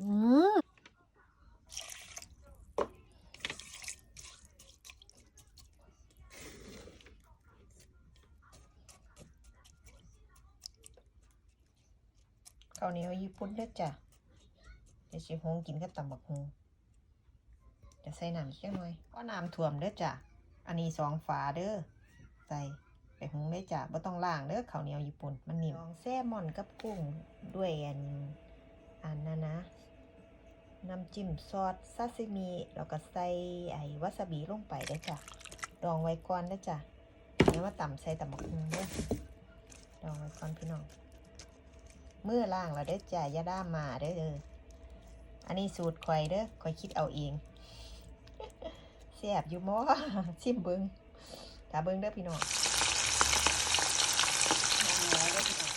อืมข้าวเหนียวญี่ปุ่นเด้อจ้ะเดี๋ยวสิหงกินกับตำบักฮงจะใส่น้ำอีกจักหน่อย ก็น้ำท่วมเด้อจ้ะ อันนี้สองฝาเด้อ ใส่ไปหุงได้จ้ะบ่ต้องล้างเด้อข้าวเหนียวญี่ปุ่น มันนิ่มลองแซลมอนกับกุ้งด้วยอันอันนั้นนะ น้ำจิ้มซอสซาซิมิแล้วก็ใส่ไอ้วาซาบิลงไปได้จ้ะดองไว้ก่อนได้จ้ะเดี๋ยวมาต่ำใส่ตำบักหุ่งด้อดองไว้ก่อนพี่น้องเมื่อล่างแล้วเด้จ้ะอย่าด้ามาเด้อเด้ออันนี้สูตรข่อยเด้อข่อยคิดเอาเองแซ่บอยู่มอชิมเบิงถ้าเบิงเด้อพี่น้องเอาแล้วเด้อพี่น้อง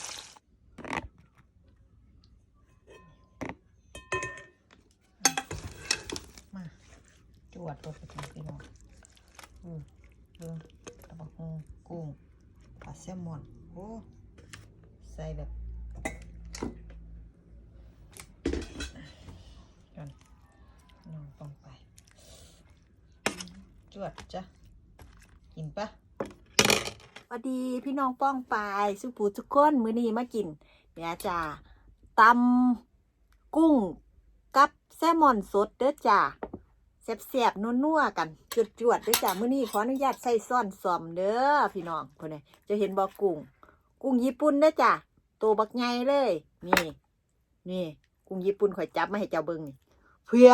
มาจวด ตัวไปถึงพี่น้องอืมเบิ่งตะบักฮงกุ้งปลาแซลมอนโอ้ใส่แบบกันน้องต้องไป จวดจ้ะ กินปะสวัสดีพี่น้องป้องไปสุปูทุกคนมื้อนี้มากินเนี่ยจ้าตำกุ้งกับแซลมอนสดเด้อจ้า แซ่บๆนัวๆกันจวดๆด้อจ้ามื้อนี้ขออนุญาตใส่ซ่อนซอมเด้อพี่น้องคนนี้จะเห็นบ่กุ้ง กุ้งญี่ปุ่นเด้อจ้าตัวบักใหญ่เลย นี่ นี่ กุ้งญี่ปุ่นข่อยจับมาให้เจ้าเบิ่งนี่เพื่อ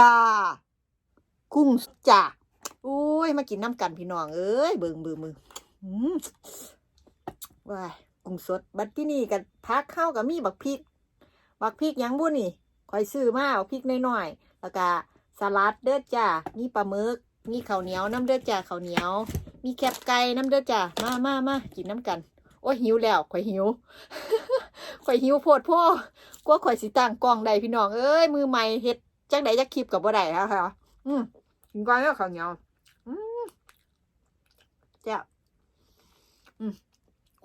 กุ้งจ้าอุ้ยมากินน้ำกันพี่น้องเอ้ยเบิ่งเบิ่งมือว้ายกุ้งสด บัดที่นี่กับพักเข้ากับมีบักพริก บักพริกยังบุนี่คอยซื้อมาบักพริกน้อยๆแล้วก็ สลัดเด้อจ้ามีปลาหมึก มีข้าวเหนียวน้ำเด้อจ้าข้าวเหนียว มีแคบไก่น้ำเด้อจ้ามามามากินน้ำกัน โอ้ยหิวแล้วข่อยหิวข่อยหิวโพดพ่อกลัวข่อยสิตั้งกล้องได้พี่น้องเอ้ยมือใหม่เฮ็ดจังใดจักคลิปกับบ่ได้ค่ะค่ะอืมกินก่อนแล้วข้าวเหนียวอืมแจ่วอืม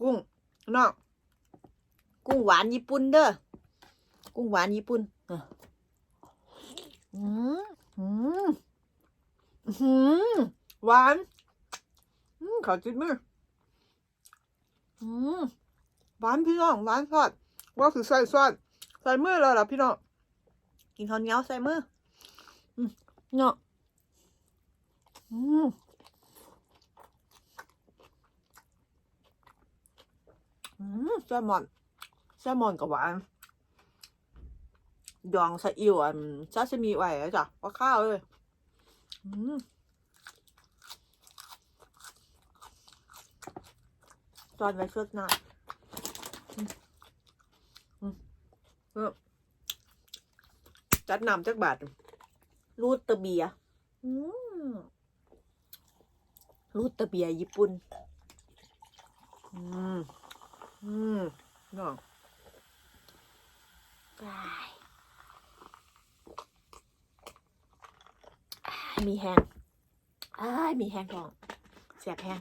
กุ้งน้องกุ้งหวานญี่ปุ่นเด้อกุ้งหวานญี่ปุ่นอืม อืมอื้อหืมหวานอืมขอจิดมืออืมหวานพี่น้องหวานทอดว่าคือใส่ซอสใส่มือเลยล่ะพี่น้องกินข้าวเหนียวใส่มืออืมเนาะอืมอืมแซลมอนแซลมอนกับหวาน ดองซะอิ่วอันซาซิมิไว้แล้วจ้ะว่าข้าวเลยอืมตอนไว้เชือกหน้าจัดนำจักบาทรูดตอร์เบียรูดตอร์เบียญี่ปุ่น อืม อืมน้องไปอ้าย มีแห้งอ้ายมีแห้งทองเสียบแห้ง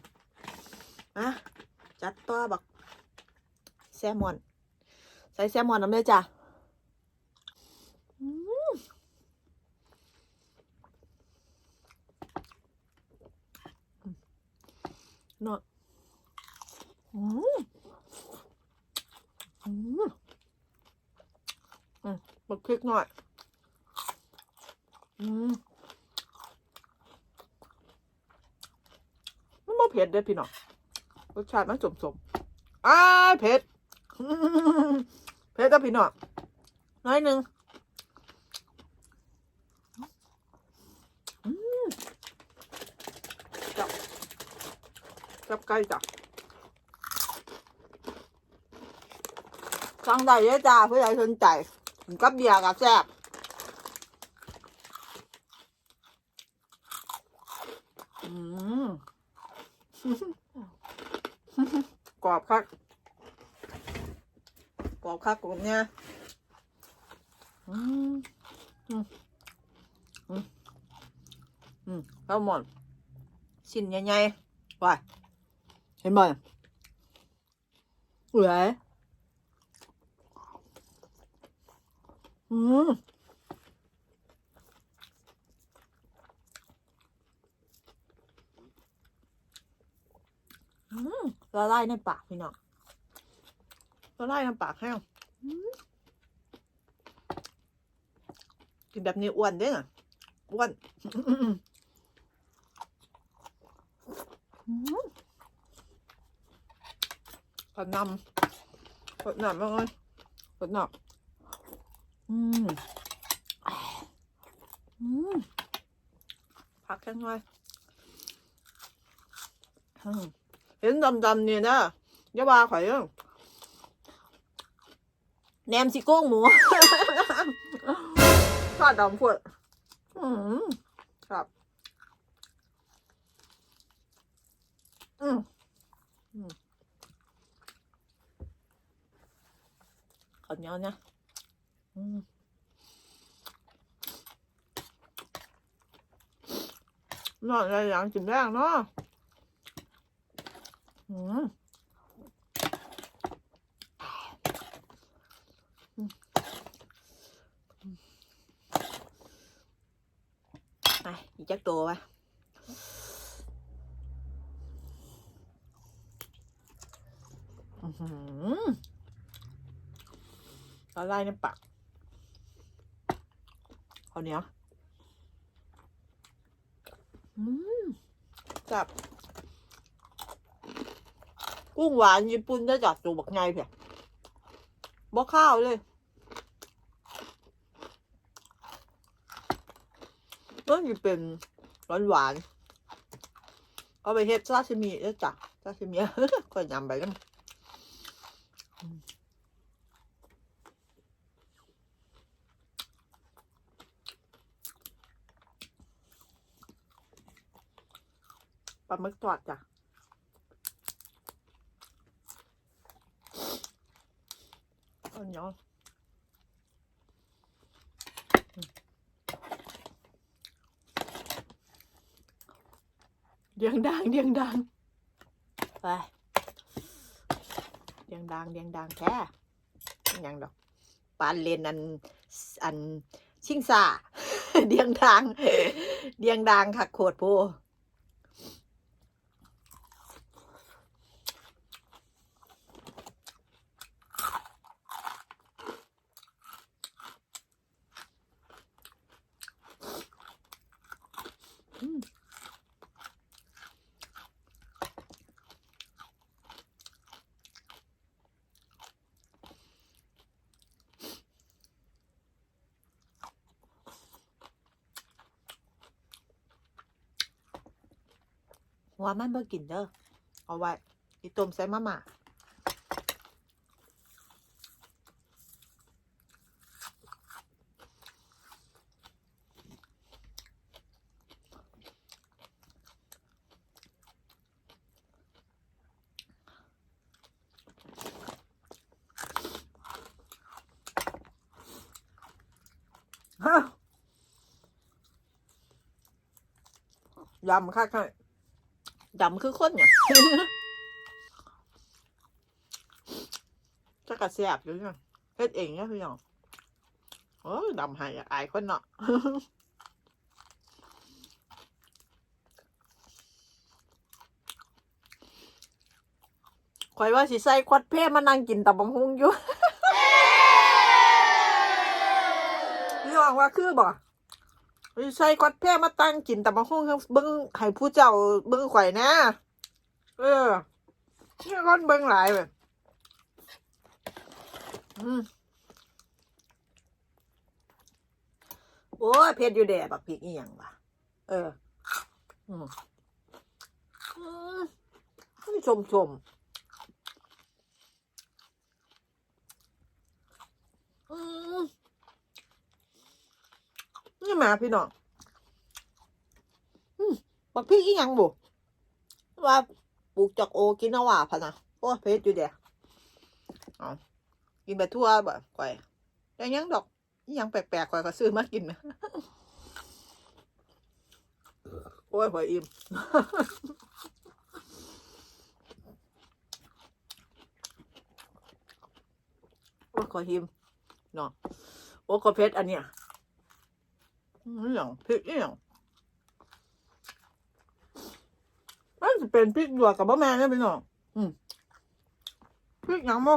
อะจัดต่อบักแซลมอน ใส่แซลมอนน้ำเลยจ้ะอืมเนอืมอืมอืมบักพริกหน่อย อืมมันบ่ เผ็ดเด้อพี่น้องรสชาติมันสมสมอ้าเผ็ดเผ็ดเด้อพี่น้องน้อยหนึ่งจับจับไก่จ้ะสั่งได้เลยจ้าผู้ใดสนใจกับเบียร์กับแซ่บอืม กรอบคักกรอบคักกรอบเนี่ยอืมอืมอืมอืมแซลมอนชิ้นใหญ่ๆไปเห็นบ่เหลืออืม ละลายในปากพี่น้องละลายในปากแห้งกินแบบนี้อ้วนด้อน่ะอ้วนกดนำกดนำมากเลยกดนำอืมอืมพักแค่หน่อยอืม เห็นดำๆเนี่ยนะยาว่าข่อยแนมสิโก้งหมูทอดดำพวดอืมครับอืมอืมข้าวเนียนะอืมนอนอะไรอย่างกินแรงเนาะอืมไป อีกจักตัวไปอื้อหือละลายในปากข้าวเหนียวอืมจับ กุ้งหวานญี่ปุ่นได้จากตัวบักไงเพียบ่ข้าวเลย ก็จะเป็นหวานหวานๆเอาไปเฮ็ดซาซิมิได้จ้ะซาซิมิก็ยำไปกันปลาหมึกทอดจ้ะข้าวเหนี เดียงดังเดียงดังไปเดียงดังเดียงดังแค่ยังดอกปานเลนอันอันชิงซาเดียงดังเดียงดังค่ะโคตรโหัวมันบ่กินเด้อเอาไว้อีต้มใส่มาม่าฮะยำค่ะค่ะ ยำคือคนเนี่ยจะกระแสบอยู่เนี่ยเฮ็ดเองเนี่ยพี่น้องโอ้ยดำหายอายคนเนาะคอยว่าสิใส่ควัดเพ่มานั่งกินตับบังฮุงอยู่พี่น้องว่าคือบ่ ใส่ควัดเพ่มาตั้งกินแตับบังฮุงเบิ่งให้ผู้เจ้าเบิ่งข่อยนะ เออนี่คนเบิ่งหลายแบบอืมโอ้ยเผ็ดอยู่แดดบักพริกอีหยังวะเออ อืมอืมให้ชมชมอืมนี่ มาพี่น้องอืมบักพริกอีหยังบุว่าปลูกจากโอกินาว่าพะนะโอ้เผ็ดอยู่แดดเอากินไปทั่วบ่ก่อยแต่ยังดอกยังแปลกๆก่อยก็ซื้อมากินนะโอ้ยพออิ่มโอ้ยขอหิมเนาะโอ้ขอเพชรอันเนี้ย อหย่างพริกอหย่างมันจะเป็นพริกหยวกกับมะแมงเนี่ยพี่น้องอืมพริกหยังบ่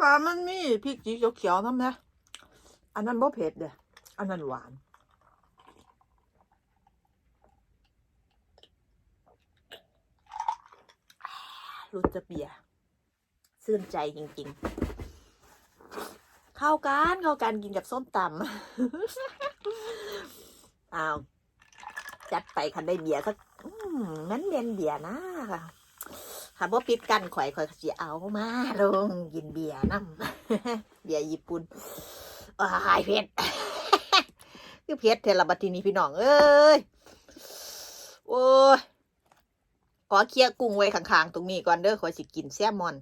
ว่ามันมีพริกสีเขียวๆทำนะอันนั้นบ่เผ็ดเด้ออันนั้นหวานรู้จะเบียร์ซื่นใจจริง ๆ เข้ากันเข้ากันกินกับส้มตำอ้าวจัดไปคันได้เบียร์สักอืมงั้นเรียนเบียร์นะค่ะถ้าบ่ปิดกันข่อยข่อยก็สิเอามาลงกินเบียร์น้ำเบียร์ญี่ปุ่นอ้ายเผ็ดคือเผ็ดเทลบัดทีนี้พี่น้องเอ้ยโอ้ยขอเคลียร์กุ้งไว้ข้างๆตรงนี้ก่อนเด้อขอยสิกินแซลมอน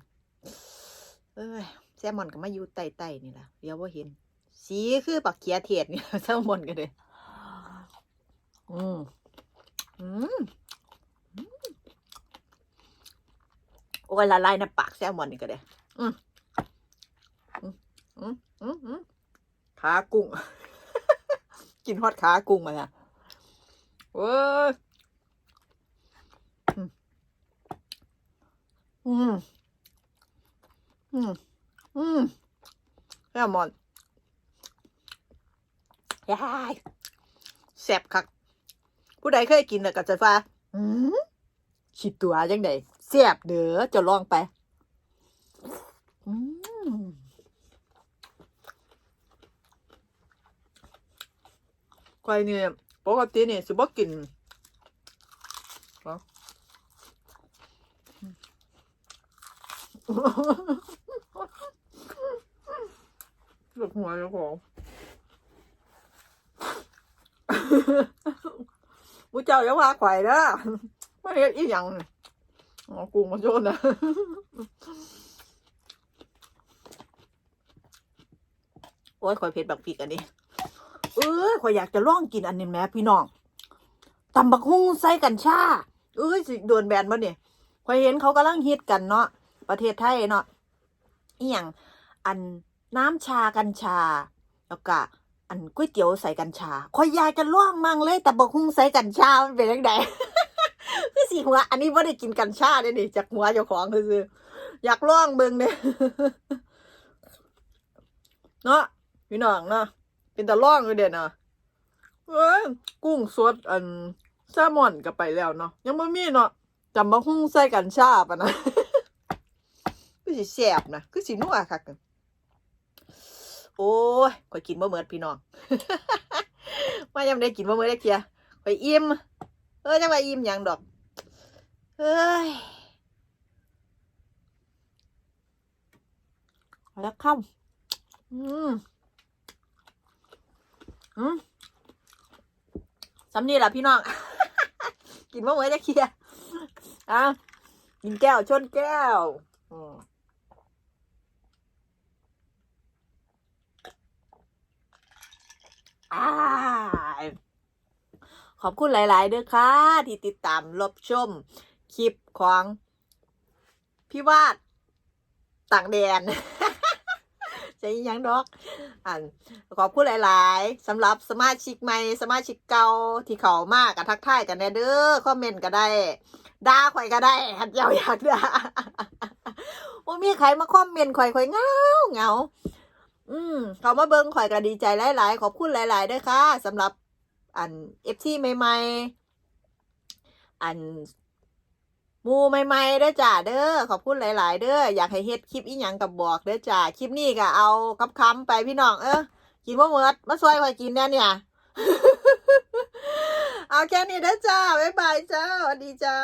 เอ้ย แซลมอนก็มาอยู่ใต้ๆนี่แหละเดี๋ยวว่าเห็น สีคือปักเขียเทศนี่แซลมอนกันเลยอืมอืมโอ้ยละลายในปากแซลมอนนี่ก็ได้อืมอืมอืมอืมอืมขากุ้ง กินฮอดขากุ้งมาละเว้ยอืม อืม อืมแซลมอนยายแซ่บคัก ผู้ใดเคยกินแล้วก็จะว่าอืมคิดตัวจังไดแซ่บเด้อจะลองไป อืมควายเนี่ยปกติเนี่ยสิบ่กินห ลุดหัวเจ้าของมูเจ้าอย่าพาไข่เด้อไม่เฮ็ดอีหยังนี่อ๋อกุ้งมาโยนนะโอ้ยข่อยเผ็ดบักพริกอันนี้ เอ้ยข่อยอยากจะล่องกินอันนี้แม่พี่น้องตำบักฮุ่งใส่กัญชาเอ้ยสิโดนแบนมาเนี่ยข่อยเห็นเขากำลังฮิตกันเนาะประเทศไทยเนาะอีหยังอัน น้ำชากัญชา แล้วก็อันก๋วยเตี๋ยวใส่กัญชาข่อยยากจะลองมั่งเลย แต่บักฮุงใส่กัญชา มันเป็นยังไงคือสิหัว อันนี้ไม่ได้กินกัญชาเด้นี่จากหัวเจ้าของคืออยากลองเบิงเด้เนาะพี่น้องเนาะเป็นตะล่องเลยเด่นเนาะเอ้ยกุ้งสดอันแซลมอนก็ไปแล้วเนาะยังไม่มีเนาะจำบักฮุ่งใส่กัญชาปะนะคือสิแสบนะคือสินัวคักอะ โอ้ยข่อยกินบ่เหมือดพี่น้องมายังได้กินบ่เหมือดได้เกียข่อยอิ่มเอ้ยจังว่าอิ่มยังดอกเอ้ยแล้วค่ำอืมอืมสำนีล่ะพี่น้อง กินบ่เหมือดได้เกียอะกินแก้วชนแก้ว อืม อ่าขอบคุณหลายๆด้วยค่ะ ที่ติดตามรับชม คลิปของพี่วาดต่างแดนจะยังดอกอันขอบคุณหลาย ๆสำหรับสมาชิกใหม่สมาชิกเก่าที่เขามากกับทักทายกันแน่เด้อคอมเมนต์ก็ได้ด่าข่อยก็ได้หัดเจ้าอยากด่าว่ามีใครมาคอมเมนต์ข่อยข่อยเงาเงา อืมเขามาเบิ้งข่อยก็ดีใจหลาย ๆ ขอบคุณหลายๆด้วยค่ะสำหรับอันเอฟซีใหม่ๆ อันมูใหม่ๆเด้อจ้าเด้อขอบคุณหลาย ๆ เด้ออยากให้เฮ็ดคลิปอีหยังกับบอกเด้อจ้าคลิปนี้ก็เอาคำๆไปพี่น้องเออกินบ่หมดมาซอยข่อยกินแน่เนี่ยเอาแค่นี้เด้อจ้าบ๊ายบายจ้าสวัสดีจ้า